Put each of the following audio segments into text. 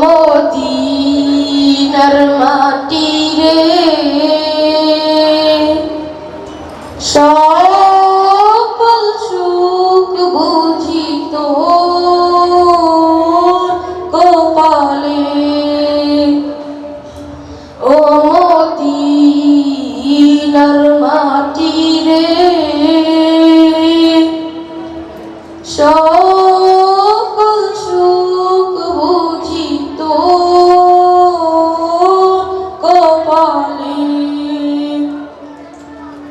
মদিনার মাটি রে সকল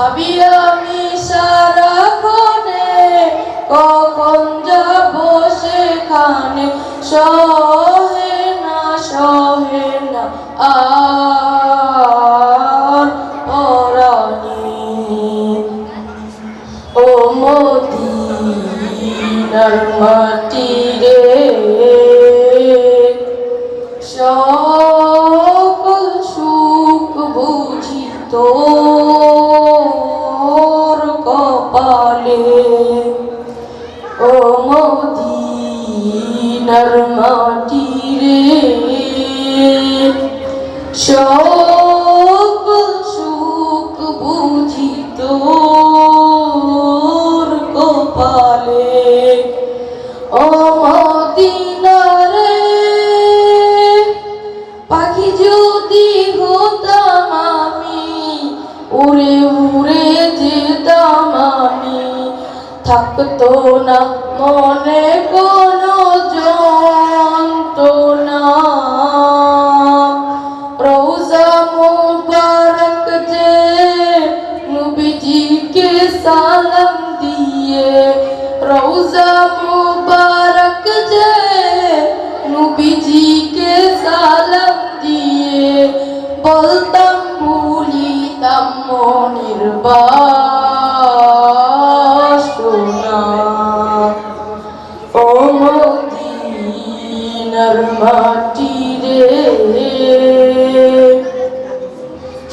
ভাবি আমি সারা কোণে, কখন যাব সেখানে? সহে না সহে না, আর মাটি রে, সকল সুখ মদিনার মাটি রে সকল সুখ বুঝি তোর কপালে। ও মদিনারে পাখি যদি হতাম আমি, উড়ে উড়ে যেতাম আমি, থাকতো না মনে কোনো মুবারক যে নবীজিকে সালাম দিয়ে রোজা মুবারক যে নবীজিকে সালাম দিয়ে বলতাম ভুলিতাম মনির বাসনা ও মদিনার মাটি রে